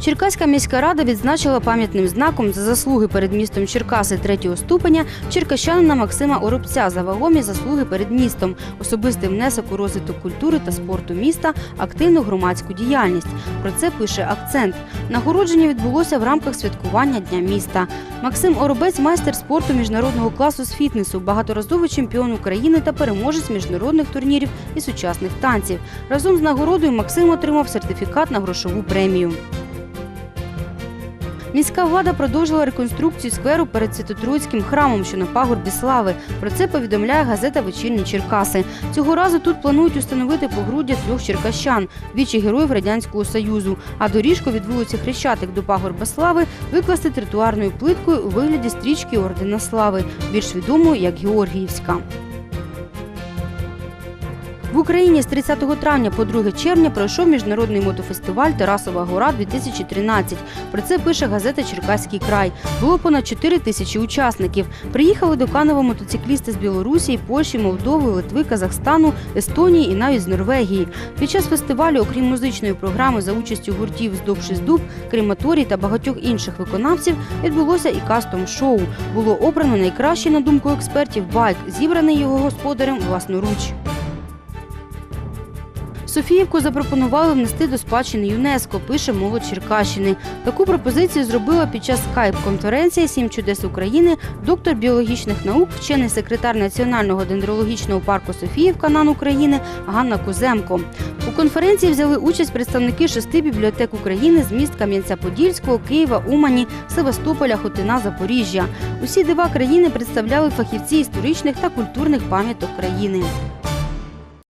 Черкаська міська рада відзначила пам'ятним знаком за заслуги перед містом Черкаси третього ступеня черкащанина Максима Оробця за вагомі заслуги перед містом, особистий внесок у розвиток культури та спорту міста, активну громадську діяльність. Про це пише акцент. Нагородження відбулося в рамках святкування Дня міста. Максим Оробець майстер спорту міжнародного класу з фітнесу, багаторазовий чемпіон України та переможець міжнародних турнірів і сучасних танців. Разом з нагородою Максим отримав сертифікат на грошову премію. Міська влада продовжила реконструкцію скверу перед Святотруцьким храмом, що на пагорбі слави. Про це повідомляє газета Вечірні Черкаси. Цього разу тут планують установити погруддя трьох черкащан, двічі героїв радянського союзу. А доріжку від вулиці Хрещатик до пагорба слави викласти тротуарною плиткою у вигляді стрічки ордена слави, більш відомої як Георгіївська. В Україні з 30 травня по 2 червня пройшов міжнародний мотофестиваль Тарасова гора 2013. Про це пише газета Черкаський край. Було понад 4 тисячі учасників. Приїхали до Канева мотоциклісти з Білорусі, Польщі, Молдови, Литви, Казахстану, Естонії і навіть з Норвегії. Під час фестивалю, окрім музичної програми за участю гуртів «Здобши здуб, Крематорій та багатьох інших виконавців, відбулося і кастом шоу. Було обрано найкращий, на думку експертів, байк, зібраний його господарем власноруч. Софіївку запропонували внести до спадщини ЮНЕСКО, пише молодь Черкащини. Таку пропозицію зробила під час скайп-конференції Сім чудес України доктор біологічних наук, вчений секретар Національного дендрологічного парку Софіївка НАН України Ганна Куземко. У конференції взяли участь представники шести бібліотек України з міст Кам'янця-Подільського, Києва, Умані, Севастополя, Хотина, Запоріжжя. Усі дива країни представляли фахівці історичних та культурних пам'яток країни.